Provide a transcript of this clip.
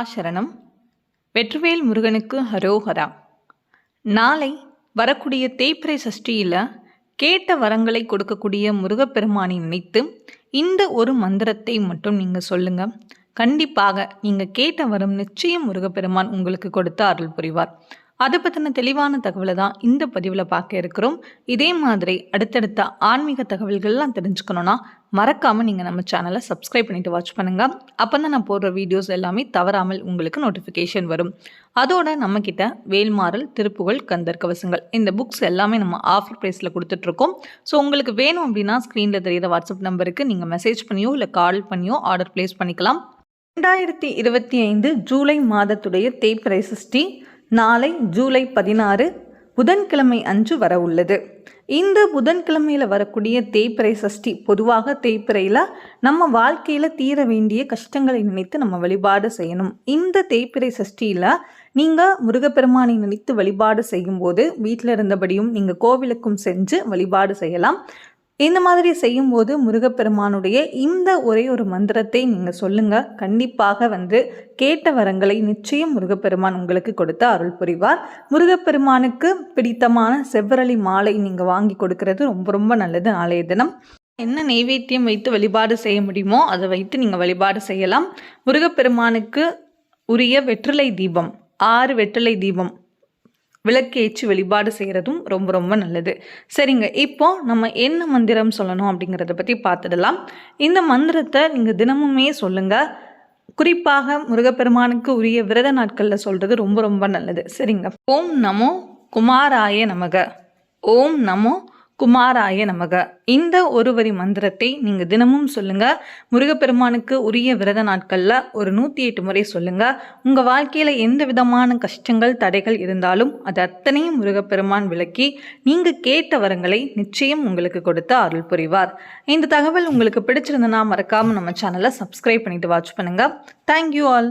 ஆசரணம். வெற்றிவேல் முருகனுக்கு ஹரோஹரா நாளை வரக்கூடிய தேய்பிரை சஷ்டியில் கேட்ட வரங்களை கொடுக்கக்கூடிய முருகப்பெருமானை நினைத்து இந்த ஒரு மந்திரத்தை மட்டும் நீங்கள் சொல்லுங்கள் கண்டிப்பாக நீங்கள் கேட்ட வரம் நிச்சயம் முருகப்பெருமான் உங்களுக்கு கொடுத்து அருள் புரிவார். அதை பற்றின தெளிவான தகவலை தான் இந்த பதிவில் பார்க்க இருக்கிறோம். இதே மாதிரி அடுத்தடுத்த ஆன்மீக தகவல்கள்லாம் தெரிஞ்சுக்கணுன்னா மறக்காமல் நீங்கள் நம்ம சேனலை சப்ஸ்கிரைப் பண்ணிட்டு வாட்ச் பண்ணுங்கள் அப்போ தான் நான் போடுற வீடியோஸ் எல்லாமே தவறாமல் உங்களுக்கு நோட்டிஃபிகேஷன் வரும். அதோட நம்மக்கிட்ட வேல்மாறல் திருப்புகழ் கந்தர் கவசங்கள் இந்த புக்ஸ் எல்லாமே நம்ம ஆஃபர் ப்ரைஸில் கொடுத்துட்ருக்கோம் ஸோ உங்களுக்கு வேணும் அப்படின்னா ஸ்க்ரீனில் தெரியிற வாட்ஸ்அப் நம்பருக்கு நீங்கள் மெசேஜ் பண்ணியோ இல்லை கால் பண்ணியோ ஆர்டர் ப்ளேஸ் பண்ணிக்கலாம். ரெண்டாயிரத்தி இருபத்தி ஐந்து ஜூலை மாதத்துடைய தேய்பிறை சஷ்டி நாளை ஜூலை பதினாறு புதன்கிழமை அன்று வர உள்ளது இந்த புதன்கிழமையில் வரக்கூடிய தேய்பிறை சஷ்டி பொதுவாக தேய்பிறையில் நம்ம வாழ்க்கையில் தீர வேண்டிய கஷ்டங்களை நினைத்து நம்ம வழிபாடு செய்யணும். இந்த தேய்பிறை சஷ்டியில் நீங்கள் முருகப்பெருமானை நினைத்து வழிபாடு செய்யும்போது வீட்டில் இருந்தபடியும் நீங்கள் கோவிலுக்கும் செஞ்சு வழிபாடு செய்யலாம். இந்த மாதிரி செய்யும்போது முருகப்பெருமானுடைய இந்த ஒரே ஒரு மந்திரத்தை நீங்கள் சொல்லுங்கள் கண்டிப்பாக வந்து கேட்ட வரங்களை நிச்சயம் முருகப்பெருமான் உங்களுக்கு கொடுத்து அருள் புரிவார். முருகப்பெருமானுக்கு பிடித்தமான செவ்வரளி மாலை நீங்கள் வாங்கி கொடுக்கறது ரொம்ப ரொம்ப நல்லது. நாளைய தினம் என்ன நெய்வேத்தியம் வைத்து வழிபாடு செய்ய முடியுமோ அதை வைத்து நீங்கள் வழிபாடு செய்யலாம். முருகப்பெருமானுக்கு உரிய வெற்றிலை தீபம் ஆறு வெற்றிலை தீபம். விளக்கேற்றி வழிபாடு செய்கிறதும் ரொம்ப ரொம்ப நல்லது. சரிங்க. இப்போ நம்ம என்ன மந்திரம் சொல்லணும் அப்படிங்கிறத பற்றி பார்த்துடலாம். இந்த மந்திரத்தை நீங்கள் தினமுமே சொல்லுங்கள் குறிப்பாக முருகப்பெருமானுக்கு உரிய விரத நாட்களில் சொல்கிறது ரொம்ப ரொம்ப நல்லது. சரிங்க. ஓம் நமோ குமாராய நமக. ஓம் நமோ குமாராய நமக. இந்த ஒரு வரி மந்திரத்தை நீங்கள் தினமும் சொல்லுங்கள் முருகப்பெருமானுக்கு உரிய விரத நாட்களில் ஒரு நூற்றி எட்டு முறை சொல்லுங்கள் உங்கள் வாழ்க்கையில் எந்த விதமான கஷ்டங்கள் தடைகள் இருந்தாலும் அது அத்தனையும் முருகப்பெருமான் விளக்கி நீங்கள் கேட்ட வரங்களை நிச்சயம் உங்களுக்கு கொடுத்து அருள் புரிவார். இந்த தகவல் உங்களுக்கு பிடிச்சிருந்தனா மறக்காமல் நம்ம சேனலை சப்ஸ்கிரைப் பண்ணிட்டு வாட்ச் பண்ணுங்கள் தேங்க்யூ ஆல்